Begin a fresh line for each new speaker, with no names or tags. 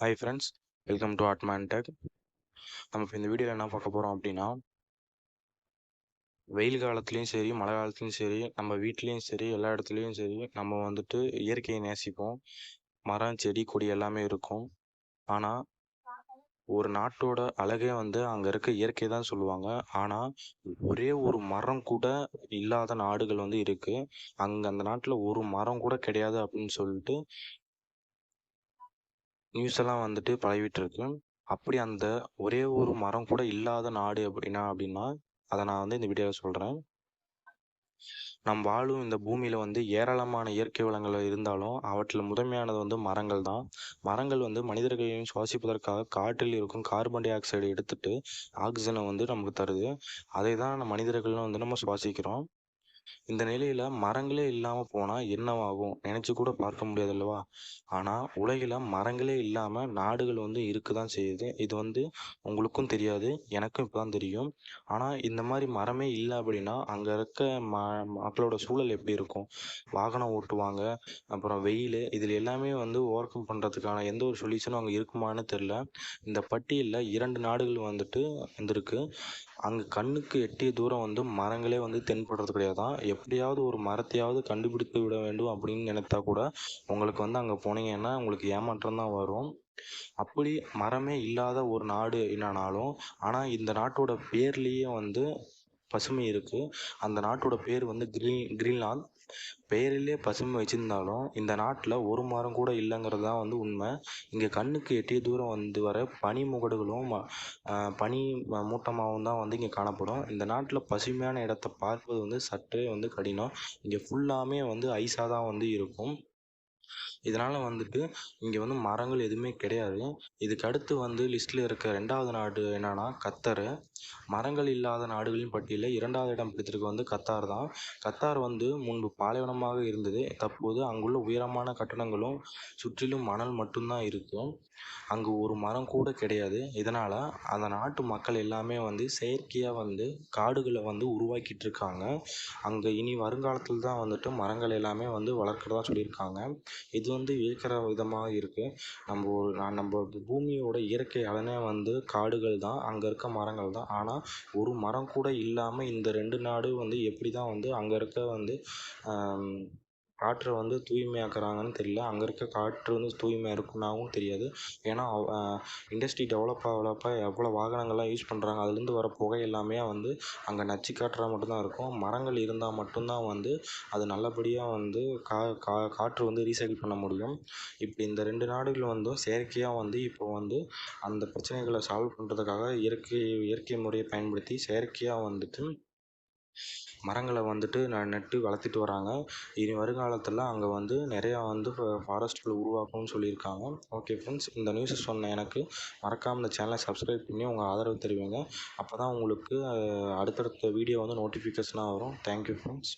Hi friends welcome to admin tech நம்ம இப்போ இந்த வீடியோவில் என்ன பார்க்க போகிறோம் அப்படின்னா வெயில் காலத்துலேயும் சரி மழை காலத்துலேயும் சரி நம்ம வீட்லேயும் சரி எல்லா இடத்துலையும் சரி நம்ம வந்துட்டு இயற்கையை நேசிப்போம். மரம் செடி கொடி எல்லாமே இருக்கும். ஆனால் ஒரு நாட்டோட அழகே வந்து அங்கே இருக்க இயற்கை தான் சொல்லுவாங்க. ஆனால் ஒரே ஒரு மரம் கூட இல்லாத நாடுகள் வந்து இருக்குது அங்கே அந்த நாட்டில் ஒரு மரம் கூட கிடையாது அப்படின்னு சொல்லிட்டு நியூஸ் எல்லாம் வந்துட்டு பரவிட்டு இருக்கு அப்படி அந்த ஒரே ஒரு மரம் கூட இல்லாத நாடு அப்படின்னா அப்படின்னா அதை நான் வந்து இந்த வீடியோவில் சொல்கிறேன் நம் வாழும் இந்த பூமியில் வந்து ஏராளமான இயற்கை வளங்கள் இருந்தாலும் அவற்றில் முதன்மையானது வந்து மரங்கள் தான். மரங்கள் வந்து மனிதர்களையும் சுவாசிப்பதற்காக காற்றில் இருக்கும் கார்பன் டை ஆக்சைடை எடுத்துட்டு ஆக்சிஜனை வந்து நமக்கு தருது. அதை தான் மனிதர்கள்னு வந்து நம்ம சுவாசிக்கிறோம். இந்த நிலையில் மரங்களே இல்லாமல் போனால் என்னவாகும்? நினச்சி கூட பார்க்க முடியாது அல்லவா? ஆனால் உலகில் மரங்களே இல்லாமல் நாடுகள் வந்து இருக்குதான் செய்யுது. இது வந்து உங்களுக்கும் தெரியாது எனக்கும் இப்போ தான் தெரியும். ஆனால் இந்த மாதிரி மரமே இல்லை அப்படின்னா அங்கே இருக்க ம மக்களோட சூழல் எப்படி இருக்கும்? வாகனம் ஓட்டுவாங்க அப்புறம் வெயில் இதில் எல்லாமே வந்து ஓவர் கம் பண்ணுறதுக்கான எந்த ஒரு சொல்யூஷனும் அங்கே இருக்குமான்னு தெரில இந்த பட்டியலில் இரண்டு நாடுகள் வந்துட்டு வந்திருக்கு. அங்கே கண்ணுக்கு எட்டிய தூரம் வந்து மரங்களே வந்து தென்படுறது கிடையாதான். எப்படியாவது ஒரு மரத்தையாவது கண்டுபிடித்து விட வேண்டும் அப்படின்னு நினைத்தா கூட உங்களுக்கு வந்து அங்கே போனீங்கன்னா உங்களுக்கு ஏமாற்றம் தான் வரும். அப்படி மரமே இல்லாத ஒரு நாடு என்னன்னாலும் ஆனால் இந்த நாட்டோட பேர்லேயே வந்து பசுமை இருக்குது அந்த நாட்டோட பேர் வந்து கிரீன் கிரீன்லாந்து. பெயரிலே பசுமை வச்சுருந்தாலும் இந்த நாட்டில் ஒரு மரம் கூட இல்லைங்கிறது தான் வந்து உண்மை. இங்கே கண்ணுக்கு எட்டிய தூரம் வந்து வர பனி முகடுகளும் பனி மூட்டமாகவும் தான் வந்து இங்கே காணப்படும். இந்த நாட்டில் பசுமையான இடத்த பார்ப்பது வந்து சற்றே வந்து கடினம். இங்கே ஃபுல்லாமே வந்து ஐஸாக தான் வந்து இருக்கும். இதனால் வந்துட்டு இங்கே வந்து மரங்கள் எதுவுமே கிடையாது. இதுக்கு அடுத்து வந்து லிஸ்ட்டில் இருக்க ரெண்டாவது நாடு என்னன்னா கத்தர். மரங்கள் இல்லாத நாடுகளின் பட்டியலில் இரண்டாவது இடம் பிடித்திருக்கு வந்து கத்தார் தான். கத்தார் வந்து முன்பு பாலைவனமாக இருந்தது. தற்போது அங்குள்ள உயரமான கட்டடங்களும் சுற்றிலும் மணல் மட்டும்தான் இருக்கும் அங்கு ஒரு மரம் கூட கிடையாது. இதனால் அந்த நாட்டு மக்கள் எல்லாமே வந்து செயற்கையாக வந்து காடுகளை வந்து உருவாக்கிட்டு இருக்காங்க. அங்கே இனி வருங்காலத்தில் தான் வந்துட்டு மரங்கள் எல்லாமே வந்து வளர்க்குறதா சொல்லியிருக்காங்க. இது வந்து வியக்கிற விதமாக இருக்குது நம்ம ஒரு நம்ம பூமியோட இயற்கை அழனே வந்து காடுகள் தான் அங்கே இருக்க மரங்கள் தான். ஆனால் ஒரு மரம் கூட இல்லாமல் இந்த ரெண்டு நாடு வந்து எப்படி தான் வந்து அங்கே இருக்க வந்து காற்றை வந்து தூய்மையாக்குறாங்கன்னு தெரியல. அங்கே இருக்க காற்று வந்து தூய்மையாக இருக்குன்னாவும் தெரியாது. ஏன்னா இண்டஸ்ட்ரி டெவலப் ஆக டெவலப் எவ்வளோ வாகனங்கள்லாம் யூஸ் பண்ணுறாங்க அதுலேருந்து வர புகை எல்லாமே வந்து அங்கே நச்சு காற்றாக மட்டும்தான் இருக்கும். மரங்கள் இருந்தால் மட்டும்தான் வந்து அது நல்லபடியாக வந்து கா கா காற்று வந்து ரீசைக்கிள் பண்ண முடியும். இப்போ இந்த ரெண்டு நாடுகள் வந்து செயற்கையாக வந்து இப்போ வந்து அந்த பிரச்சனைகளை சால்வ் பண்ணுறதுக்காக இயற்கை இயற்கை முறையை பயன்படுத்தி செயற்கையாக வந்துட்டு மரங்களை வந்துட்டு ந நட்டு வளர்த்துட்டு வராங்க. இனி வருங்காலத்தில் அங்கே வந்து நிறையா வந்து ஃபாரஸ்ட்கள் உருவாக்கணும்னு சொல்லியிருக்காங்க. ஓகே ஃப்ரெண்ட்ஸ் இந்த நியூஸை சொன்ன எனக்கு மறக்காமல் இந்த சேனலை சப்ஸ்கிரைப் பண்ணி உங்கள் ஆதரவு தெரிவிங்க. அப்போ தான் உங்களுக்கு அடுத்தடுத்த வீடியோ வந்து நோட்டிஃபிகேஷனாக வரும். Thank you friends.